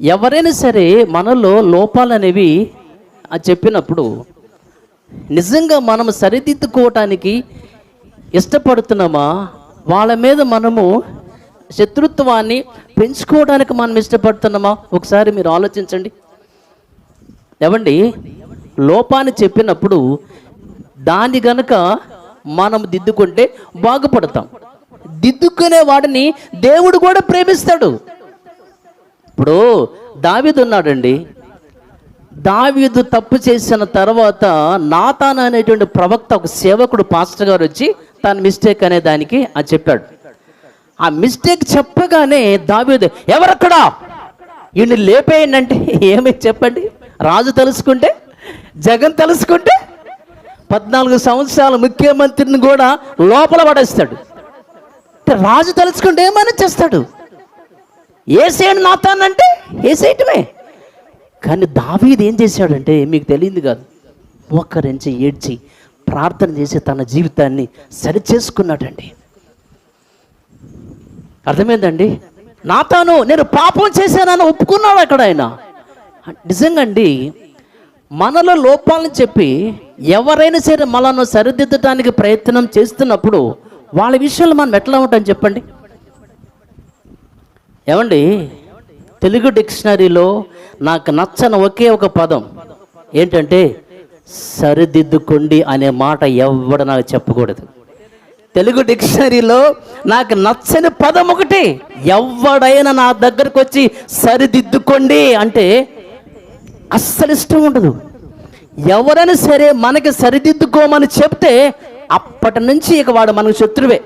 ఎవరైనా సరే మనలో లోపాలు అనేవి చెప్పినప్పుడు నిజంగా మనం సరిదిద్దుకోవటానికి ఇష్టపడుతున్నామా? వాళ్ళ మీద మనము శత్రుత్వాన్ని పెంచుకోవడానికి మనం ఇష్టపడుతున్నామా? ఒకసారి మీరు ఆలోచించండి. ఏమండి? లోపాన్ని చెప్పినప్పుడు దాన్ని గనక మనం దిద్దుకుంటే బాగుపడతాం. దిద్దుకునే వాడిని దేవుడు కూడా ప్రేమిస్తాడు. ఇప్పుడు దావీదు ఉన్నాడండి. దావీదు తప్పు చేసిన తర్వాత నాతాన్ అనేటువంటి ప్రవక్త ఒక సేవకుడు పాస్టర్ గారు వచ్చి తన మిస్టేక్ అనే దానికి అది చెప్పాడు. ఆ మిస్టేక్ చెప్పగానే దావీదు ఎవరక్కడా? ఈయన లేపేయండి ఏమి చెప్పండి? రాజు తెలుసుకుంటే జగన్ తెలుసుకుంటే పద్నాలుగు సంవత్సరాల ముఖ్యమంత్రిని కూడా లోపల పడేస్తాడు. రాజు తలుచుకుంటే ఏమైనా చేస్తాడు? ఏసేయండి నాతానంటే? ఏసేయటమే కానీ దావీది ఏం చేశాడంటే మీకు తెలియదు కాదు ఒక్కరించి ఏడ్చి ప్రార్థన చేసి తన జీవితాన్ని సరిచేసుకున్నాడండి. అర్థమైందండి? నాతాను నేను పాపం చేశానని ఒప్పుకున్నాడు అక్కడ ఆయన. నిజంగా అండి మనలో లోపాలను చెప్పి ఎవరైనా సరే మనను సరిదిద్దడానికి ప్రయత్నం చేస్తున్నప్పుడు వాళ్ళ విషయంలో మనం ఎట్లా ఉంటాం చెప్పండి? ఏమండి? తెలుగు డిక్షనరీలో నాకు నచ్చని ఒకే ఒక పదం. ఏంటంటే సరిదిద్దుకోండి అనే మాట ఎవడు నాకు చెప్పకూడదు. తెలుగు డిక్షనరీలో నాకు నచ్చని పదం ఒకటి. ఎవడైనా నా దగ్గరకు వచ్చి సరిదిద్దుకోండి అంటే అస్సలు ఇష్టం ఉండదు. ఎవరైనా సరే మనకి సరిదిద్దుకోమని చెప్తే అప్పటి నుంచి ఇక వాడు మనకు శత్రువే.